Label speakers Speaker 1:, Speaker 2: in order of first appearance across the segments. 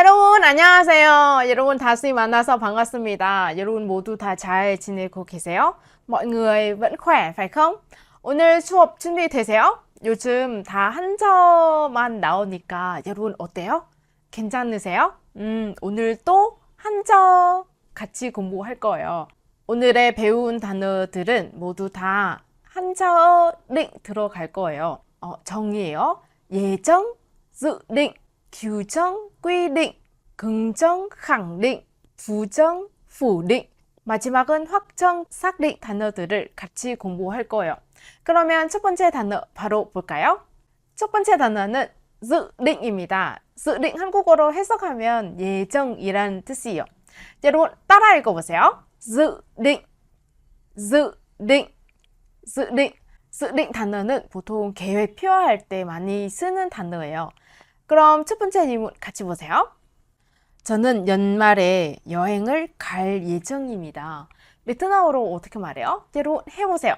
Speaker 1: 여러분 안녕하세요. 여러분 다시 만나서 반갑습니다. 여러분 모두 다 잘 지내고 계세요? Mọi người vẫn khỏe phải không? 오늘 수업 준비되세요? 요즘 다 한자만 나오니까 여러분 어때요? 괜찮으세요? 음, 오늘 또 한자 같이 공부할 거예요. 오늘의 배운 단어들은 모두 다 한자어 링 들어갈 거예요. 어, 정의예요. 예정, dự định, 규정, quy 긍정, định, 부정, phủ. 마지막은 확정, xác 단어들을 같이 공부할 거예요. 그러면 첫 번째 단어 바로 볼까요? 첫 번째 단어는 dự định 입니다. dự 한국어로 해석하면 예정이란 뜻이에요. 여러분 따라 읽어보세요. dự định, dự 단어는 보통 계획 표현할 때 많이 쓰는 단어예요. 그럼 첫 번째 질문 같이 보세요. 저는 연말에 여행을 갈 예정입니다. 베트남어로 어떻게 말해요? 여러분 해보세요.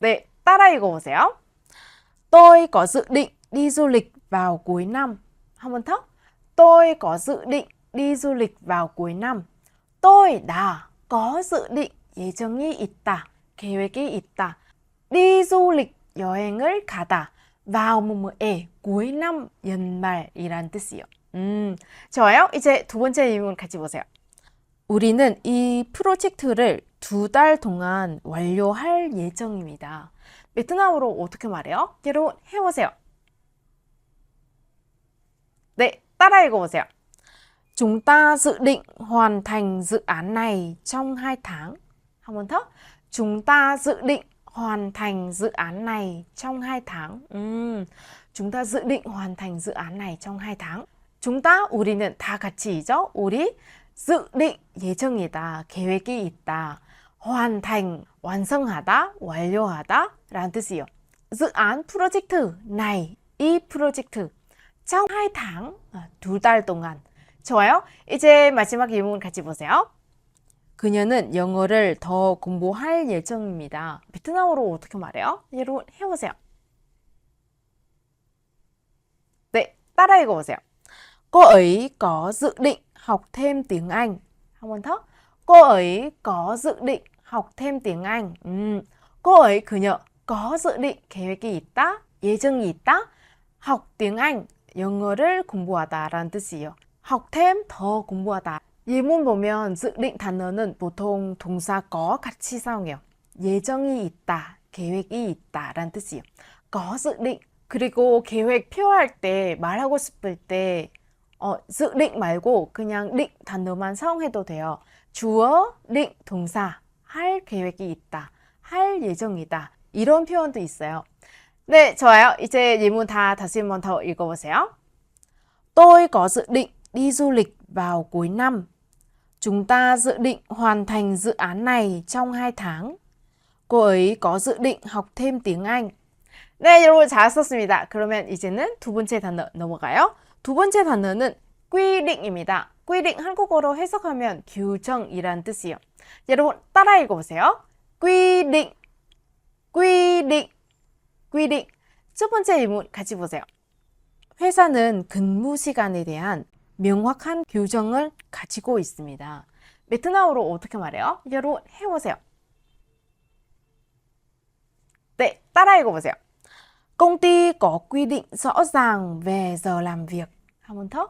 Speaker 1: 네, 따라 읽어보세요. Tôi có dự định đi du lịch vào cuối năm. 한 번 더. Tôi có dự định đi du lịch vào cuối năm. Tôi 나 có dự định 예정이 있다. 계획이 있다. đi du lịch 여행을 가다. Vào 뭐뭐에 năm 연말이란 뜻이요. 음, 좋아요. 이제 두 번째 질문 같이 보세요. 우리는 이 프로젝트를 두 달 동안 완료할 예정입니다. 베트남어로 어떻게 말해요? 여러분 해보세요. 네, 따라 읽어보세요. Chúng ta dự định hoàn thành dự án này trong 2 tháng. 한번 더. Chúng ta dự định hoàn thành dự án này trong 2 tháng. 음, hoàn thành dự án này trong 2 tháng. chúng ta 우리는 다 같이죠. 우리 định 예정이다. 계획이 있다. thành 완성하다, 완료하다 라는 뜻이에요. dự án 프로젝트 này 이 프로젝트 trong 2 tháng 두달 동안 좋아요. 이제 마지막 질문 같이 보세요. 그녀는 영어를 더 공부할 예정입니다. 베트남어로 어떻게 말해요? 여러분 해보세요. 네, 따라 읽어보세요. Cô ấy có dự định học thêm tiếng Anh. 한번 더. Cô ấy có dự định học thêm tiếng Anh. 음, cô ấy 그녀 có dự định 계획이 있다, 예정이 있다. học tiếng Anh 영어를 공부하다라는 뜻이에요. học thêm 더 공부하다. 예문 보면 dự 단어는 보통 동사 có 같이 사용해요. 예정이 있다, 계획이 있다 라는 뜻이에요. có dự 그리고 계획 표현할 때 말하고 싶을 때 어, dự 말고 그냥 định 단어만 사용해도 돼요. 주어, định, 동사 할 계획이 있다, 할 예정이다 이런 표현도 있어요. 네, 좋아요. 이제 예문 다 다시 한번 더 읽어보세요. Tôi có dự định đi du lịch vào cuối năm. Chúng ta dự định hoàn thành dự án này trong 2 tháng. Cô ấy có dự định học thêm tiếng Anh. 네, 여러분 잘 썼습니다. 그러면 이제는 두 번째 단어 넘어가요. 두 번째 단어는 quy định 입니다. quy định 한국어로 해석하면 규정이란 뜻이에요. 여러분 따라 읽어보세요. định, quy định. 첫 번째 질문 같이 보세요. 회사는 근무 시간에 대한 명확한 규정을 가지고 있습니다. 베트남어로 어떻게 말해요? 여러분 해보세요. 네, 따라 읽어보세요. Công ty có quy định rõ ràng về giờ làm việc. 한번 더.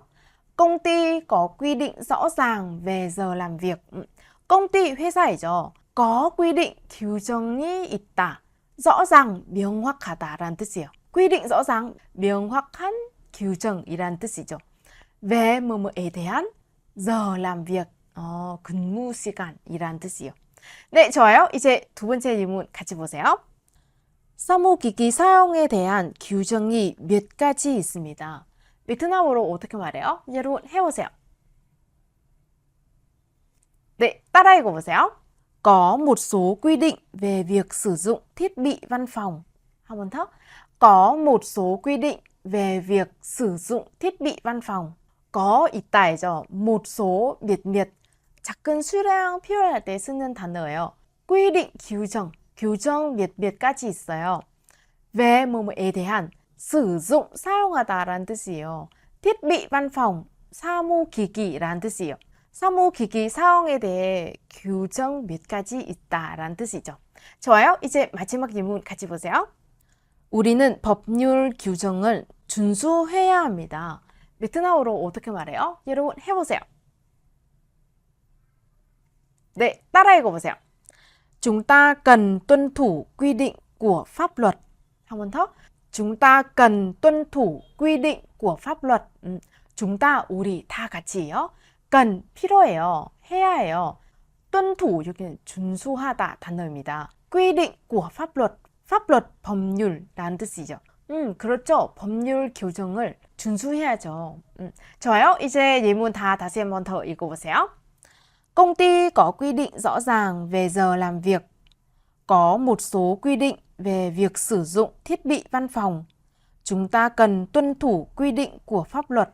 Speaker 1: Công ty có quy định rõ ràng về giờ làm việc. 음, công ty 회사이죠. có quy định 규정이 있다. rõ ràng 명확하다라는 뜻이에요. quy định rõ ràng 명확한 규정이란 뜻이죠. Về 뭐뭐에 대한 việc, 어, 근무 시간이란 뜻이에요. 네, 좋아요. 이제 두 번째 질문 같이 보세요. 사무기기 사용에 대한 규정이 몇 가지 있습니다. 베트남어로 어떻게 말해요? 여러분 해보세요. 네, 따라 읽어보세요. Có một số quy định về việc sử dụng thiết bị văn phòng. 한번 더. Có một số quy định về việc sử dụng thiết bị văn phòng. Có 있다이죠. một 몇몇 작은 수량 표현할 때 쓰는 단어예요. quy 규정 규정 몇몇 가지 있어요. 왜 뭐뭐에 대한 sử 사용하다라는 뜻이에요. thiết 사무기기라는 뜻이에요. 사무기기 사용에 대해 규정 몇 가지 있다라는 뜻이죠. 좋아요. 이제 마지막 예문 같이 보세요. 우리는 법률 규정을 준수해야 합니다. 베트남어로 어떻게 말해요? 여러분 해보세요. 네, 따라 읽어보세요. Chúng ta cần tuân thủ quy định của pháp luật. Một lần 더. Chúng ta cần tuân thủ quy định của pháp luật. 음, chúng ta 우리 다 같이요. cần 필요해요. 해야 해요. tuân thủ 여기는 준수하다 단어입니다. quy định của pháp luật. pháp luật 법률이라는 뜻이죠. 음, 그렇죠. 법률 규정을 준수해야죠. 음, 좋아요. 이제 예문 다 다시 한번 더 읽어보세요. Công ty có quy định rõ ràng về giờ làm việc. Có một số quy định về việc sử dụng thiết bị văn phòng. Chúng ta cần tuân thủ quy định của pháp luật.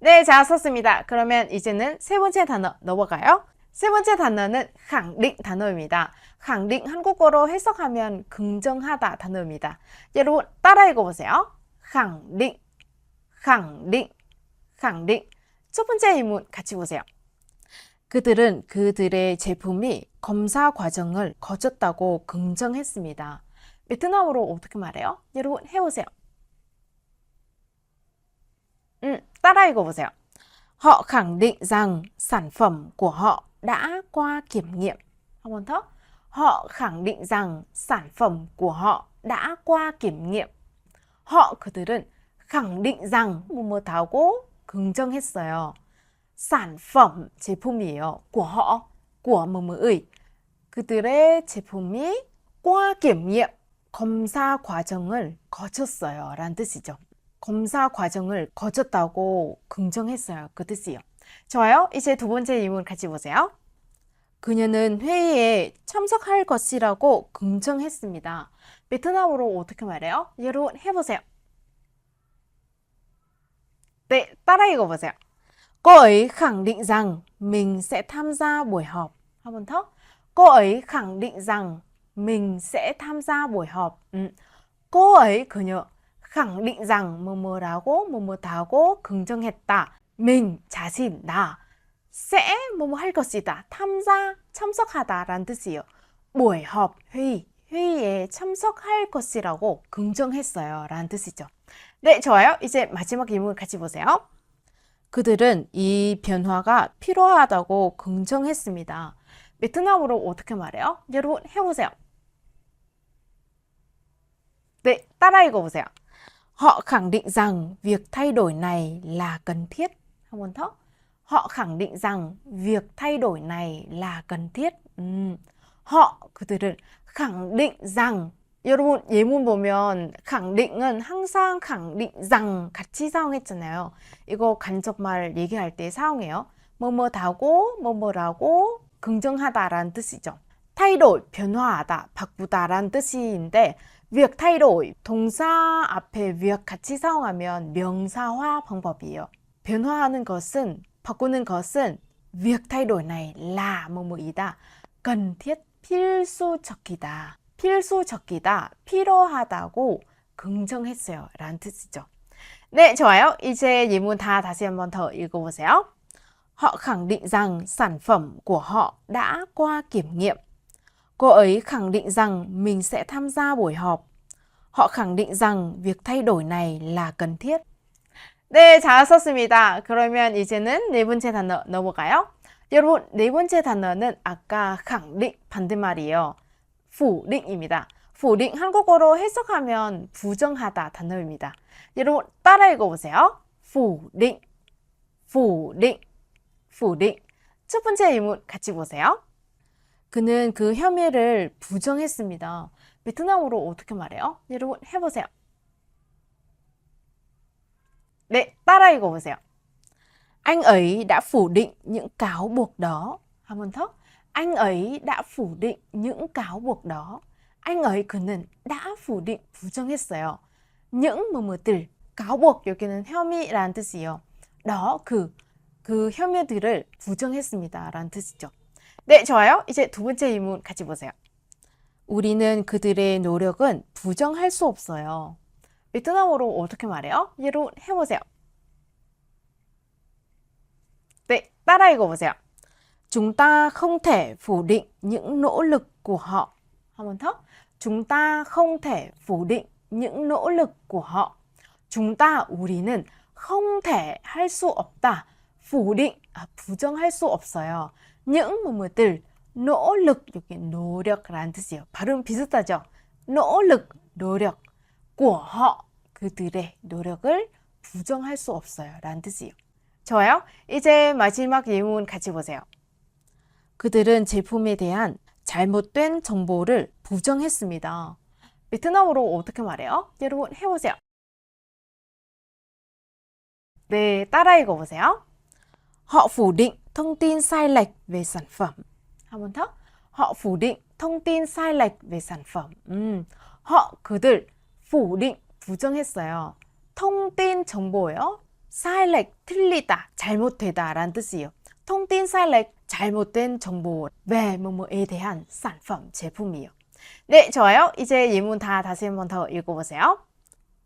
Speaker 1: 네, 잘 썼습니다. 그러면 이제는 세 번째 단어 넘어가요. 세 번째 단어는 강định 단어입니다. 강định 한국어로 해석하면 긍정하다 단어입니다. 여러분 따라 읽어보세요. 강định, 강định, 강định. 첫 번째 의문 같이 보세요. 그들은 그들의 제품이 검사 과정을 거쳤다고 긍정했습니다. 베트남어로 어떻게 말해요? 여러분 해보세요. 음, 따라 읽어보세요. Họ khẳng của họ đã qua kiểm nghiệm. 한번 더. Họ khẳng định rằng sản phẩm của họ đã qua kiểm nghiệm. họ 그들은 khẳng định rằng 뭐뭐다고 긍정했어요. sản phẩm 제품이에요. của họ, của 뭐뭐의. 그들의 제품이 qua kiểm nghiệm 검사 과정을 거쳤어요. 라는 뜻이죠. 검사 과정을 거쳤다고 긍정했어요. 그 뜻이요. 좋아요. 이제 두 번째 이문 같이 보세요. 그녀는 회의에 참석할 것이라고 긍정했습니다. 베트남어로 어떻게 말해요? 여러분 해보세요. 네, 따라 읽어보세요. Cô ấy khẳng định rằng mình sẽ tham gia buổi họp. 한번 더. Cô ấy khẳng định rằng mình sẽ tham gia buổi họp. 음. cô ấy 그녀 khẳng định rằng 뭐뭐라고 뭐뭐다고 긍정했다. Mình 자신 나 sẽ 뭐뭐 할 것이다. 탐사 참석하다라는 뜻이에요. buổi họp 회의 회의에 참석할 것이라고 긍정했어요. 라는 뜻이죠. 네, 좋아요. 이제 마지막 질문 같이 보세요. 그들은 이 변화가 필요하다고 긍정했습니다. 베트남어로 어떻게 말해요? 여러분 해보세요. 네, 따라 읽어보세요. Họ khẳng định rằng việc thay đổi này là cần thiết. 한번 더. Họ khẳng định rằng việc thay đổi này là cần thiết. 음, họ 그들은 khẳng định rằng 여러분 예문 보면 강định 은 항상 강định rằng 같이 사용했잖아요. 이거 간접말 얘기할 때 사용해요. 뭐뭐다고 뭐뭐라고 긍정하다라는 뜻이죠. đổi 변화하다, 바꾸다라는 뜻인데 thay đổi 동사 앞에 việc 같이 사용하면 명사화 방법이에요. 변화하는 것은 바꾸는 것은 việc thay đổi này là 뭐뭐이다. cần thiết 필수적이다. 필수적이다. 필요하다고 긍정했어요. 라는 뜻이죠. 네, 좋아요. 이제 예문 다 다시 한번 더 읽어보세요. Họ khẳng định rằng sản phẩm của họ đã qua kiểm nghiệm. Cô ấy khẳng định rằng mình sẽ tham gia buổi họp. Họ khẳng định rằng việc thay đổi này là cần thiết. 네, 잘 썼습니다. 그러면 이제는 네 번째 단어 넘어가요. 여러분, 네 번째 단어는 아까 강định 반대말이에요. phủ định 입니다. phủ định 한국어로 해석하면 부정하다 단어입니다. 여러분, 따라 읽어보세요. định, phủ định. 첫 번째 의문 같이 보세요. 그는 그 혐의를 부정했습니다. 베트남어로 어떻게 말해요? 여러분 해보세요. 네, 따라 읽어보세요. Anh ấy đã phủ định những cáo buộc đó. 한번 더. Anh ấy đã phủ định những cáo buộc đó. Anh ấy 그는 đã phủ định 부정했어요. những 뭐뭐들 cáo 여기는 혐의라는 뜻이에요. đó 그, 그 혐의들을 부정했습니다. 라는 뜻이죠. 네, 좋아요. 이제 두 번째 의문 같이 보세요. 우리는 그들의 노력은 부정할 수 없어요. 베트남어로 어떻게 말해요? 여러분 해보세요. 네, 따라 읽어보세요. Chúng ta không thể phủ định những nỗ lực của họ. 한 번 더. Chúng ta không thể phủ định những nỗ lực của họ. chúng ta 우리는 không thể 할 수 없다. phủ định 아, 부정할 수 없어요. những 뭐뭐들 lực 여기 노력이라는 뜻이에요. 발음 비슷하죠? lực 노력 họ 그들의 노력을 부정할 수 없어요. 라는 뜻이에요. 좋아요. 이제 마지막 예문 같이 보세요. 그들은 제품에 대한 잘못된 정보를 부정했습니다. 베트남어로 어떻게 말해요? 여러분 해보세요. 네, 따라 읽어보세요. Họ phủ định thông tin sai lệch về sản phẩm. 한 번 더. Họ phủ định thông tin sai lệch về sản phẩm. 음, họ 그들 định 부정했어요. 통tin 정보예요. lệch 틀리다, 잘못되다 라는 뜻이에요. 통tin sai lệch 잘못된 정보 về 뭐뭐에 대한 sản phẩm 제품이에요. 네, 좋아요. 이제 예문 다 다시 한번 더 읽어보세요.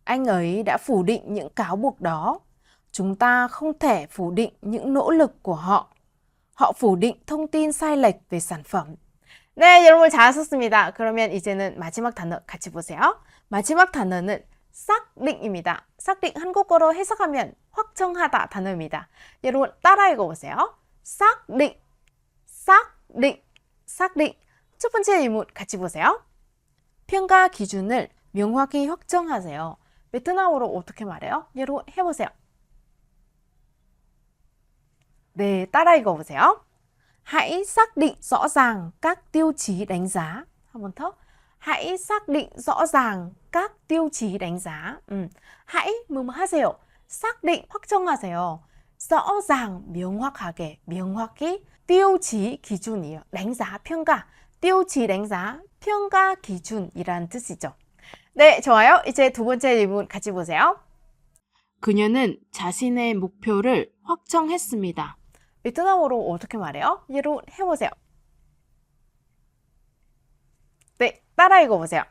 Speaker 1: Anh ấy đã phủ định những cáo buộc đó. Chúng ta không thể phủ định những nỗ lực của họ. Họ phủ định thông tin sai lệch về sản phẩm. 네, 여러분 잘하셨습니다. 그러면 이제는 마지막 단어 같이 보세요. 마지막 단어는 xác định 입니다. xác định 한국어로 해석하면 확정하다 단어입니다. 여러분 따라 읽어보세요. định, xác định. 첫 번째 예문 같이 보세요. 평가 기준을 명확히 확정하세요. 베트남어로 어떻게 말해요? 여러분 해보세요. 네, 따라 읽어보세요. Hãy xác định rõ ràng các tiêu chí đánh giá. 한번 더. Hãy xác định rõ ràng các tiêu chí đánh giá. 음, hãy 뭐뭐 하세요. xác định 확정하세요. rõ ràng 명확하게, 명확히 tiêu chí 기준이에요. đánh giá 평가. tiêu chí đánh giá 평가 기준이란 뜻이죠. 네, 좋아요. 이제 두 번째 질문 같이 보세요. 그녀는 자신의 목표를 확정했습니다. 베트남어로 어떻게 말해요? 예로 해보세요. 네, 따라 읽어보세요.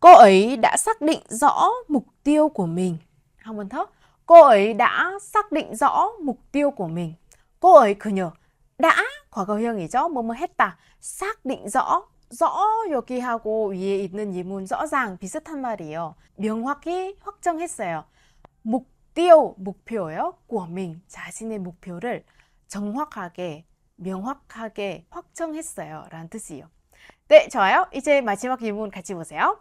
Speaker 1: Cô ấy đã xác định rõ mục tiêu của mình. 한 번 더. Cô ấy đã xác định rõ mục tiêu của mình. Cô ấy 그녀 đã 과거형이죠. 뭐뭐 했다. xác định rõ. rõ 여기 하고 위에 있는 rõ ràng 비슷한 말이에요. 명확히 확정했어요. 목tiêu, 목표요. mình, 자신의 목표를 정확하게, 명확하게 확정했어요. 라는 뜻이에요. 네, 좋아요. 이제 마지막 예문 같이 보세요.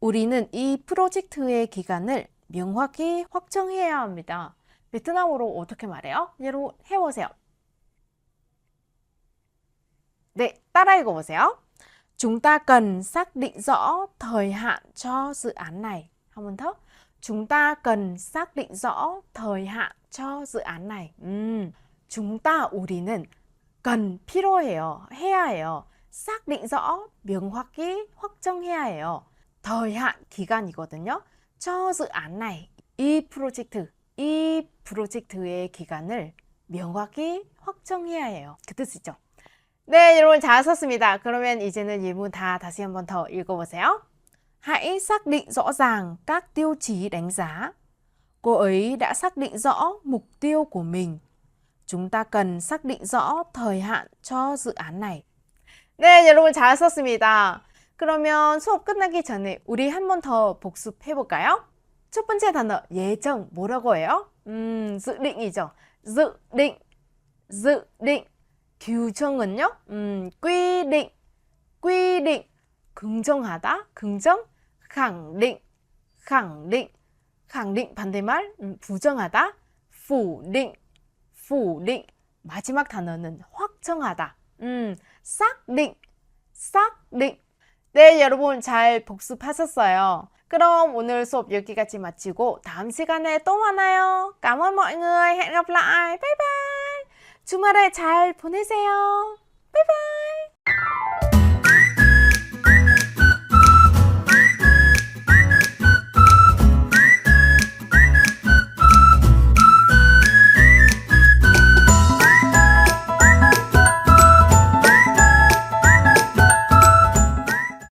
Speaker 1: 우리는 이 프로젝트의 기간을 명확히 확정해야 합니다. 베트남어로 어떻게 말해요? 예로 해보세요. 네, 따라 읽어보세요. Chúng ta cần xác định rõ thời hạn cho dự án này. 한 번 더. Chúng ta cần xác định rõ thời hạn cho dự án này. 음, chúng ta 우리는 cần 필요해요. 해야 해요. Xác định rõ 명확히 확정해야 해요. thời 기간이거든요. 저 dự án này 이 프로젝트 이 프로젝트의 기간을 명확히 확정해야 해요. 그 뜻이죠. 네, 여러분 잘 썼습니다. 그러면 이제는 예문 다 다시 한번 더 읽어보세요. Hãy xác định rõ ràng các tiêu chí đánh giá. Cô ấy đã xác định rõ mục tiêu của mình. Chúng ta cần xác định rõ thời hạn cho dự án này. 네, 여러분 잘 썼습니다. 그러면 수업 끝나기 전에 우리 한 번 더 복습해 볼까요? 첫 번째 단어 예정 뭐라고 해요? 음, dự định 이죠. dự định. 규정은요? 음, quy định. 긍정하다, 긍정. định. khẳng định 반대말 음, 부정하다, phủ định. 마지막 단어는 확정하다. 음, xác định, xác định. 네, 여러분 잘 복습하셨어요. 그럼 오늘 수업 여기까지 마치고 다음 시간에 또 만나요. ơn mọi người. Hẹn gặp lại. Bye bye. 주말에 잘 보내세요. 바이바이.